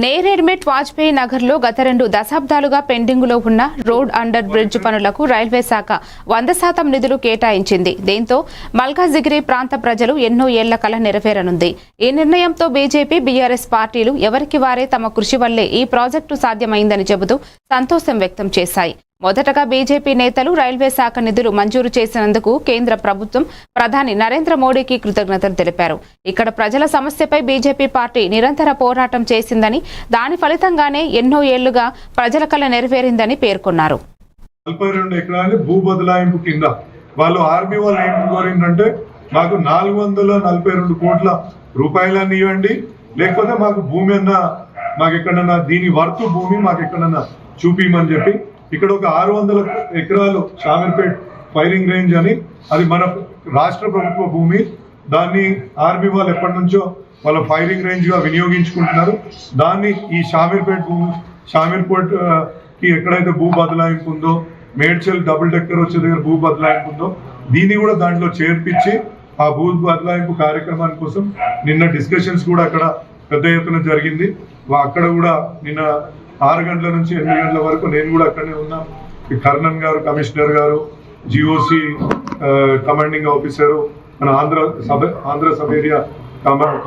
నేరేడ్మెట్ వాజ్పేయి నగర్లో గత రెండు దశాబ్దాలుగా పెండింగులో ఉన్న రోడ్ అండర్ బ్రిడ్జ్ పనులకు రైల్వే శాఖ వంద శాతం నిధులు కేటాయించింది. దీంతో మల్కాజిగిరి ప్రాంత ప్రజలు ఎన్నో ఏళ్ళ కల నెరవేరనుంది. ఈ నిర్ణయంతో బీజేపీ బీఆర్ఎస్ పార్టీలు ఎవరికి వారే తమ కృషి వల్లే ఈ ప్రాజెక్టు సాధ్యమైందని చెబుతూ సంతోషం వ్యక్తం చేశాయి. మొదటగా బీజేపీ నేతలు రైల్వే శాఖ నిధులు మంజూరు చేసినందుకు కేంద్ర ప్రభుత్వం ప్రధాని నరేంద్ర మోడీకి కృతజ్ఞతలు తెలిపారు. ఇక్కడ ప్రజల సమస్యపై బీజేపీ పార్టీ నిరంతర పోరాటం చేసిందని దాని ఫలితంగానే ఎన్నో ఏళ్ళుగా ప్రజల కళ నెరవేరిందని పేర్కొన్నారు. నలభై రెండు ఎకరాలు భూ బదలాయింపు కింద వాళ్ళు ఆర్మీ వాళ్ళు ఏం కోరిందంటే మాకు నాలుగు వందల నలభై రెండు కోట్ల రూపాయలన్నీ ఇవ్వండి లేకపోతే మాకు భూమి అన్న మాకు ఎక్కడన్నా దీని వర్త్ భూమి మాకు ఎక్కడన్నా చూపించమని చెప్పి ఇక్కడ ఒక ఆరు వందల ఎకరాలు షామీర్పేట్ ఫైరింగ్ రేంజ్ అని అది మన రాష్ట్ర ప్రభుత్వ భూమి. దాన్ని ఆర్మీ వాళ్ళు ఎప్పటి నుంచో వాళ్ళ ఫైరింగ్ రేంజ్గా వినియోగించుకుంటున్నారు. దాన్ని ఈ షామీర్పేట్ భూమి షామీర్పేట్కి ఎక్కడైతే భూ బదలాయింపు ఉందో మేడ్చల్ డబుల్ డెక్కర్ వచ్చే దగ్గర భూ బదలాయింపు ఉందో దీన్ని కూడా దాంట్లో చేర్పించి ఆ భూ బదలాయింపు కార్యక్రమాని కోసం నిన్న డిస్కషన్స్ కూడా అక్కడ పెద్ద ఎత్తున జరిగింది. అక్కడ కూడా నిన్న ఆరు గంటల నుంచి ఎనిమిది గంటల వరకు నేను కూడా అక్కడనే ఉన్నా. ఈ కర్ణన్ గారు కమిషనర్ గారు జిఓసి కమాండింగ్ ఆఫీసరు మన Andhra sub Andhra sub area command